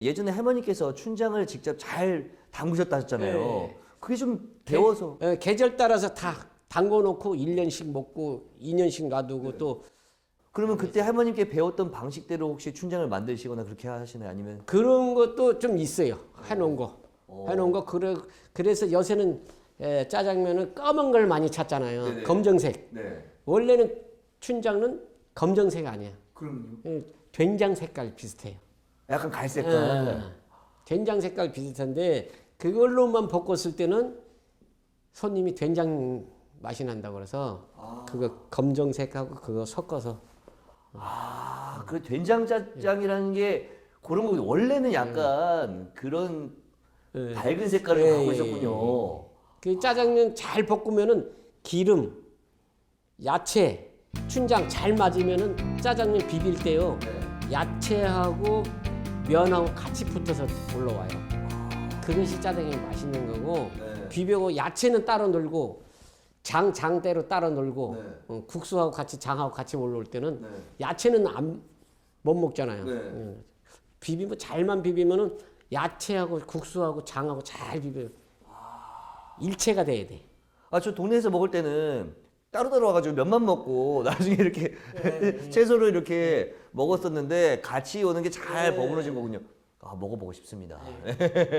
예전에 할머니께서 춘장을 직접 잘 담그셨다 하셨잖아요. 네. 그게 좀 배워서 예, 계절 따라서 다 담궈 놓고 1년씩 먹고 2년씩 놔두고 네. 또 그러면 그때 할머님께 배웠던 방식대로 혹시 춘장을 만드시거나 그렇게 하시나요? 아니면 그런 것도 좀 있어요. 해놓은 거. 어. 해놓은 거 그래 그래서 요새는 에, 짜장면은 검은 걸 많이 찾잖아요. 네네. 검정색. 네. 원래는 춘장은 검정색 아니야. 그럼요. 예, 된장 색깔 비슷해요. 약간 갈색깔. 예, 된장 색깔 비슷한데 그걸로만 볶았을 때는 손님이 된장 맛이 난다고 그래서 아. 그거 검정색하고 그거 섞어서 아, 그 된장짜장이라는 게 그런 거 원래는 약간 그런 예. 밝은 색깔을 예, 갖고 예, 있었군요. 그 짜장면 잘 볶으면은 기름, 야채, 춘장 잘 맞으면은 짜장면 비빌 때요. 네. 야채하고 면하고 같이 붙어서 올라와요. 그것이 짜장면 맛있는 거고 네. 비벼고 야채는 따로 놀고 장 장대로 따로 놀고 네. 어, 국수하고 같이 장하고 같이 올라올 때는 네. 야채는 안, 못 먹잖아요. 네. 음. 비비면 잘만 비비면은 야채하고 국수하고 장하고 잘 비벼. 일체가 돼야 돼. 아, 저 동네에서 먹을 때는 따로 따로 와가지고 면만 먹고 나중에 이렇게 네. 채소를 이렇게 먹었었는데 같이 오는 게 잘 버무러진 거군요. 아, 먹어보고 싶습니다.